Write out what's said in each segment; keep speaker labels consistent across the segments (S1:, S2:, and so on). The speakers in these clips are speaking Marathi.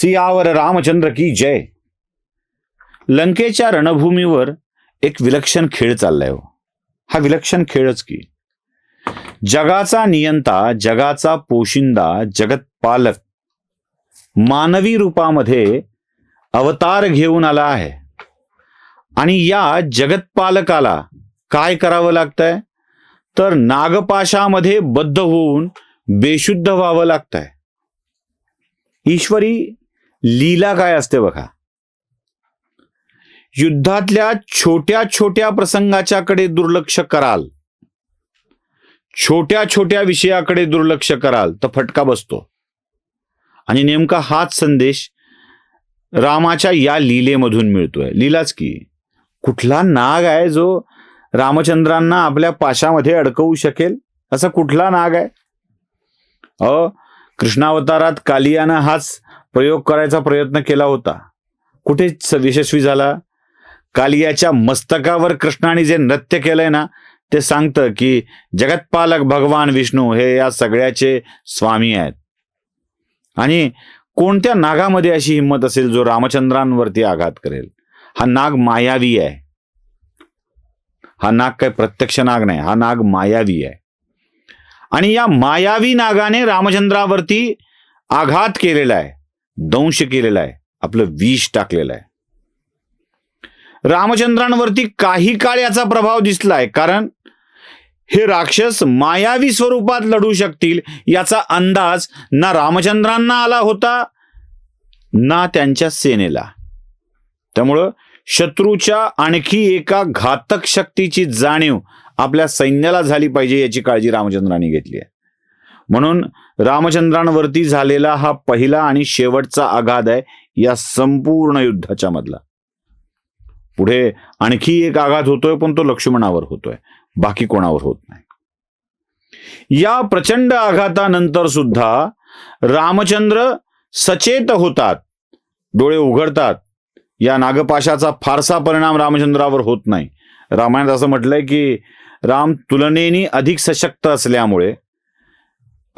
S1: सियावर रामचंद्र की जय. लंकेच्या रणभूमीवर एक विलक्षण खेळ चाललाय हो. हा विलक्षण खेळच की. जगाचा नियंता जगाचा पोशिंदा जगत पालक मानवी रूपामध्ये अवतार घेऊन आला आहे. आणि या जगतपालकाला काय करावं लागतंय? तर नागपाशामध्ये बद्ध होऊन बेशुद्ध व्हावं लागतंय. ईश्वरी लीला काय असते बघा. युद्धातल्या छोट्या छोट्या प्रसंगाच्याकडे दुर्लक्ष कराल. छोट्या छोट्या विषयाकडे दुर्लक्ष कराल तर फटका बसतो. आणि नेमका हाच संदेश रामाच्या या लीलेमधून मिळतोय. लीलाच की. कुठला नाग आहे जो रामचंद्रांना आपल्या पाशामध्ये अडकवू शकेल? असा कुठला नाग आहे? अ कृष्णावतारात कालियानं हाच प्रयोग करायचा प्रयत्न केला होता. कुठेच यशस्वी झाला. कालियाच्या मस्तकावर कृष्णाने जे नृत्य केलंय ना ते सांगतं की जगतपालक भगवान विष्णू हे या सगळ्याचे स्वामी आहेत. आणि कोणत्या नागामध्ये अशी हिंमत असेल जो रामचंद्रांवरती आघात करेल? हा नाग मायावी आहे. हा नाग काय प्रत्यक्ष नाग नाही हा नाग मायावी आहे. आणि या मायावी नागाने रामचंद्रावरती आघात केलेला आहे. दंश केलेला आहे. आपलं विष टाकलेलं आहे. रामचंद्रांवरती काही काळ याचा प्रभाव दिसलाय. कारण हे राक्षस मायावी स्वरूपात लढू शकतील याचा अंदाज ना रामचंद्रांना आला होता ना त्यांच्या सेनेला. त्यामुळं शत्रूच्या आणखी एका घातक शक्तीची जाणीव आपल्या सैन्याला झाली पाहिजे याची काळजी रामचंद्रांनी घेतली आहे. म्हणून रामचंद्रांवरती झालेला हा पहिला आणि शेवटचा आघात आहे या संपूर्ण युद्धाच्या मधला. पुढे आणखी एक आघात होतोय पण तो लक्ष्मणावर होतोय. बाकी कोणावर होत नाही. या प्रचंड आघातानंतर सुद्धा रामचंद्र सचेत होतात डोळे उघडतात. या नागपाशाचा फारसा परिणाम रामचंद्रावर होत नाही. रामायणात असं म्हटलंय की राम तुलनेनी अधिक सशक्त असल्यामुळे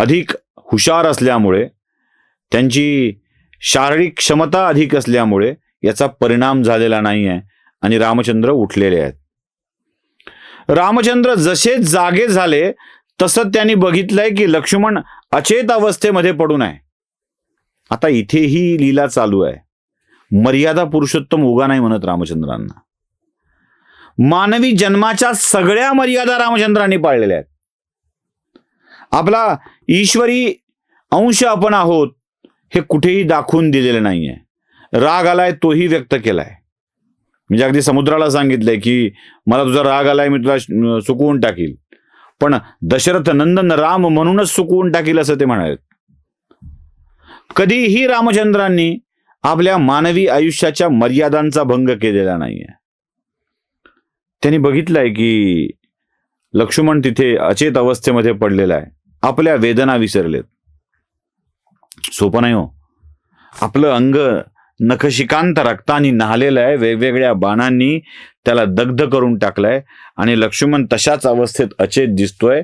S1: अधिक हुशार असल्यामुळे त्यांची शारीरिक क्षमता अधिक असल्यामुळे याचा परिणाम झालेला नाही आहे आणि रामचंद्र उठलेले आहेत. रामचंद्र जसे जागे झाले तसं त्यांनी बघितलंय की लक्ष्मण अचेत अवस्थेमध्ये पडून आहे आता इथेही लीला चालू आहे. मर्यादा पुरुषोत्तम उगा नाही म्हणत रामचंद्रांना. मानवी जन्माच्या सगळ्या मर्यादा रामचंद्रांनी पाळलेल्या आहेत. आपला ईश्वरी अंश आपण आहोत हे कुठेही दाखवून दिलेलं नाहीये. राग आलाय तोही व्यक्त केलाय. म्हणजे अगदी समुद्राला सांगितलंय की मला तुझा राग आलाय मी तुला सुकवून टाकील. पण दशरथ नंदन राम म्हणूनच सुकवून टाकील असं ते म्हणाले कधीही रामचंद्रांनी आपल्या मानवी आयुष्याच्या मर्यादांचा भंग केलेला नाहीये. त्यांनी बघितलंय की लक्ष्मण तिथे अचेत अवस्थेमध्ये पडलेला आहे. आपल्या वेदना विसरलेत. सोपं नाही हो. आपलं अंग नखशिकांत रक्तानी न्हालेलं आहे वेगवेगळ्या बाणांनी त्याला दग्ध करून टाकलंय आणि लक्ष्मण तशाच अवस्थेत अचेत दिसतोय.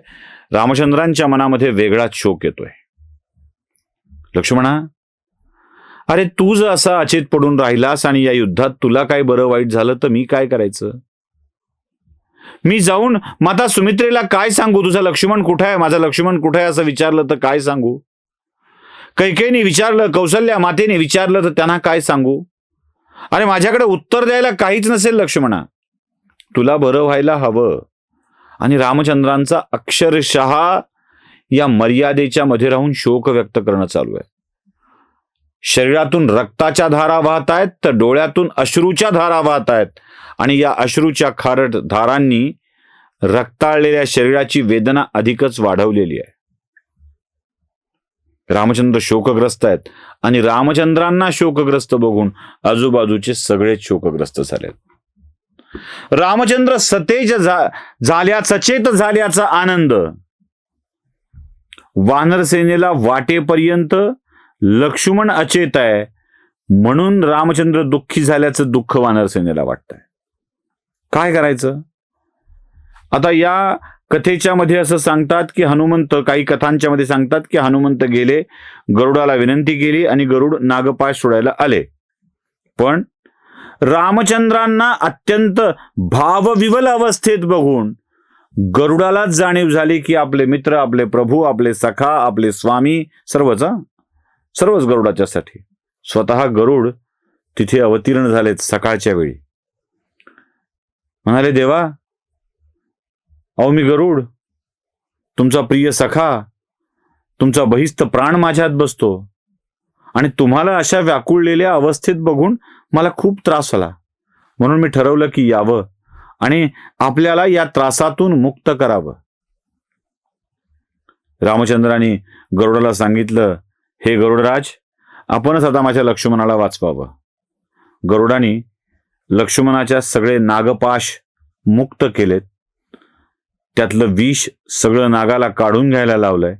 S1: रामचंद्रांच्या मनामध्ये वेगळाच शोक येतोय. लक्ष्मणा अरे तू जर असा अचेत पडून राहिलास आणि या युद्धात तुला काय बरं वाईट झालं तर मी काय करायचं? मी जाऊन माता सुमित्रेला काय सांगू? तुझा लक्ष्मण कुठे आहे? माझा लक्ष्मण कुठे आहे असं विचारलं तर काय सांगू? कैकेने विचारलं कौशल्या मातेने विचारलं तर त्यांना काय सांगू? अरे माझ्याकडे उत्तर द्यायला काहीच नसेल लक्ष्मणा. तुला बरं व्हायला हवं. आणि रामचंद्रांचा अक्षरशः या मर्यादेच्या मध्ये राहून शोक व्यक्त करणं चालू आहे. शरीरातून रक्ताच्या धारा वाहत आहेत तर डोळ्यातून अश्रूच्या धारा वाहत आहेत. आणि या अश्रूच्या खारट धारांनी रक्ताळलेल्या शरीराची वेदना अधिकच वाढवलेली आहे. रामचंद्र शोकग्रस्त आहेत. आणि रामचंद्रांना शोकग्रस्त बघून आजूबाजूचे सगळेच शोकग्रस्त झालेत. रामचंद्र सतेज झा- झाल्या सचेत झाल्याचा आनंद. वानर सेनेला वाटेपर्यंत लक्ष्मण अचेत आहे. म्हणून रामचंद्र दुःखी झाल्याचं दुःख वानर सेनेला वाटतंय. काय करायचं? आता या कथेच्या मध्ये असं सांगतात की हनुमंत काही कथांच्या मध्ये सांगतात की हनुमंत गेले गरुडाला विनंती केली आणि गरुड नागपाश सोडायला आले. पण रामचंद्रांना अत्यंत भावविवल अवस्थेत बघून गरुडालाच जाणीव झाली की आपले मित्र आपले प्रभू आपले सखा आपले स्वामी सर्वच सर्वच गरुडाच्यासाठी. स्वतः गरुड तिथे अवतीर्ण झालेत सकाळच्या वेळी. म्हणाले देवा अहो मी गरुड. तुमचा प्रिय सखा तुमचा बहिस्त प्राण माझ्यात बसतो. आणि तुम्हाला अशा व्याकुळलेल्या अवस्थेत बघून मला खूप त्रास झाला. म्हणून मी ठरवलं की यावं आणि आपल्याला या त्रासातून मुक्त करावं. रामचंद्राने गरुडाला सांगितलं हे गरुडराज आपणच आता माझ्या लक्ष्मणाला वाचवावं. गरुडाने लक्ष्मणाच्या सगळे नागपाश मुक्त केलेत. त्यातलं विष सगळं नागाला काढून घ्यायला लावलंय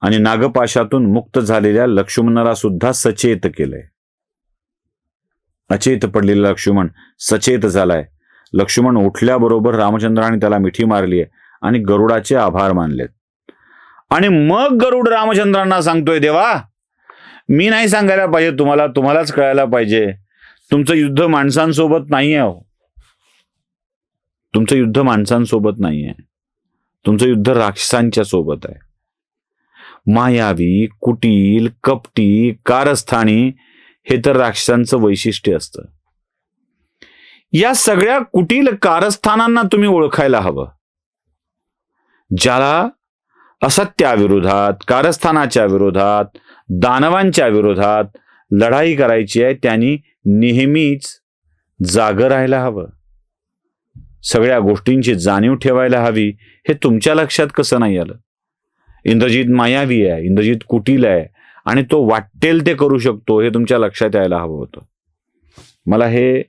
S1: आणि नागपाशातून मुक्त झालेल्या लक्ष्मणाला सुद्धा सचेत केलंय. अचेत पडलेला लक्ष्मण सचेत झालाय. लक्ष्मण उठल्याबरोबर रामचंद्राने त्याला मिठी मारली आहे आणि गरुडाचे आभार मानलेत. आणि मग गरुड रामचंद्रांना सांगतोय देवा मी नाही सांगायला पाहिजे तुम्हाला तुम्हालाच कळायला पाहिजे. तुमचं युद्ध माणसांसोबत नाही आहे हो. तुमचं युद्ध माणसांसोबत नाही आहे तुमचं युद्ध राक्षसांच्या सोबत आहे. मायावी कुटील कपटी कारस्थानी हे तर राक्षसांचं वैशिष्ट्य असतं. या सगळ्या कुटील कारस्थानांना तुम्ही ओळखायला हवं. ज्याला असत्याविरोधात कारस्थानाच्या विरोधात दानवांच्या विरोधात लढाई करायची आहे त्यांनी नेहमीच जागं राहायला हवं. सगळ्या गोष्टींची जाणीव ठेवायला हवी हे तुमच्या लक्षात कसं नाही आलं? इंद्रजित मायावी आहे इंद्रजित कुटील आहे आणि तो वाटेल ते करू शकतो हे तुमच्या लक्षात यायला हवं होतं. मला हे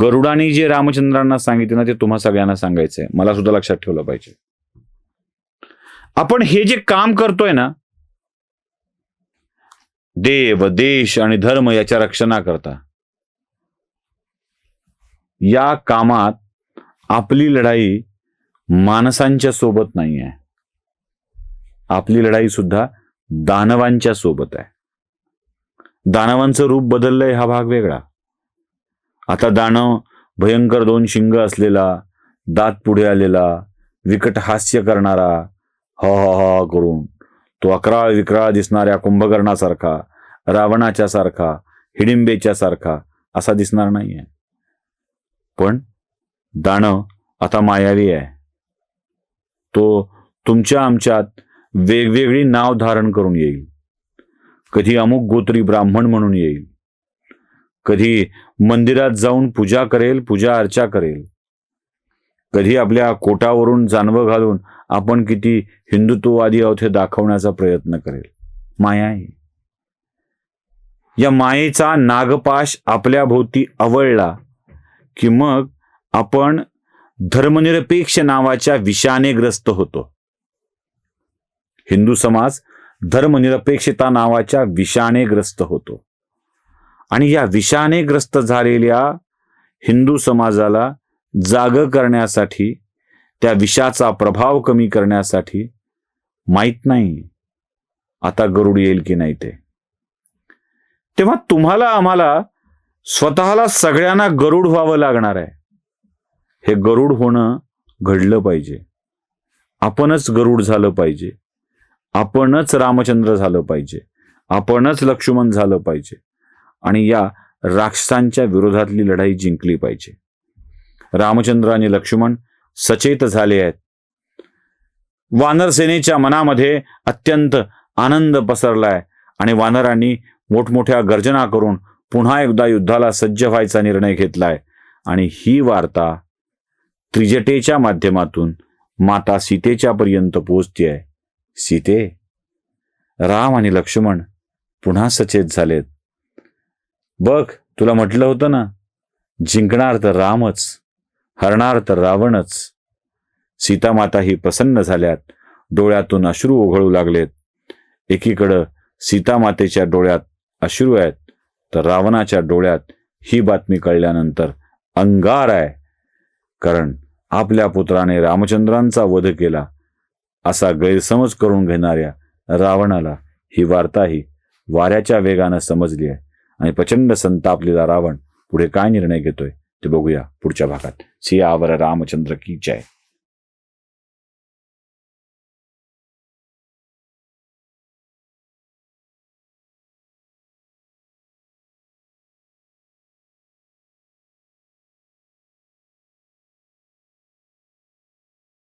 S1: गरुडाने जे रामचंद्रांना सांगितलं ना ते तुम्हा सगळ्यांना सांगायचंय. मला सुद्धा लक्षात ठेवलं पाहिजे. आपण हे जे काम करतोय ना देव देश आणि धर्म याच्या रक्षणा करता. या कामात आपली लढाई माणसांच्या सोबत नाही आहे आपली लढाई सुद्धा दानवांच्या सोबत आहे. दानवांचं रूप बदललंय हा भाग वेगळा. आता दानव भयंकर दोन शिंग असलेला दात पुढे आलेला विकट हास्य करणारा हा हा हा करून. तो अकराळ विक्राळ दिसणाऱ्या कुंभकर्णासारखा रावणाच्या सारखा हिडिंबेच्या सारखा असा दिसणार नाहीये. पण दानव आता मायावी आहे. तो तुमच्या आमच्यात वेगवेगळी नाव धारण करून येईल. कधी अमुक गोत्री ब्राह्मण म्हणून येईल. कधी मंदिरात जाऊन पूजा करेल पूजा अर्चा करेल. कधी आपल्या कोटावरून जानवं घालून आपण किती हिंदुत्ववादी आहोत हे दाखवण्याचा प्रयत्न करेल. माया आहे. या मायेचा नागपाश आपल्या भोवती आवळला की मग आपण धर्मनिरपेक्ष नावाच्या विषाने ग्रस्त होतो. हिंदू समाज धर्मनिरपेक्षता नावाच्या विषाने ग्रस्त होतो. आणि या विषाने ग्रस्त झालेल्या हिंदू समाजाला जाग करण्यासाठी त्या विषाचा प्रभाव कमी करण्यासाठी माहीत नाही. आता गरुड येईल की नाही ते? तेव्हा तुम्हाला आम्हाला स्वतःला सगळ्यांना गरुड व्हावं लागणार आहे. हे गरुड होणं घडलं पाहिजे. आपणच गरुड झालं पाहिजे. आपणच रामचंद्र झालं पाहिजे. आपणच लक्ष्मण झालं पाहिजे. आणि या राक्षसांच्या विरोधातली लढाई जिंकली पाहिजे. रामचंद्र आणि लक्ष्मण सचेत झाले आहेत. वानरसेनेच्या मनामध्ये अत्यंत आनंद पसरलाय आणि वानरांनी मोठमोठ्या गर्जना करून पुन्हा एकदा युद्धाला सज्ज व्हायचा निर्णय घेतलाय. आणि ही वार्ता त्रिजटेच्या माध्यमातून माता सीतेच्या पर्यंत पोहोचते आहे सीते राम आणि लक्ष्मण पुन्हा सचेत झालेत. बघ तुला म्हटलं होतं ना जिंकणार तर रामच. हरणार तर रावणच. सीतामाता ही प्रसन्न झाल्यात. डोळ्यातून अश्रू ओघळू लागलेत. एकीकडं सीतामातेच्या डोळ्यात अश्रू आहेत तर रावणाच्या डोळ्यात ही बातमी कळल्यानंतर अंगार आहे. कारण आपल्या पुत्राने रामचंद्रांचा वध केला. असा गैरसमज करून घेणाऱ्या रावणाला ही वार्ताही वाऱ्याच्या वेगानं समजली आहे. आणि प्रचंड संतापलेला रावण पुढे काय निर्णय घेतोय? ते बघूया पुढच्या भागात. सियावर रामचंद्र की जय?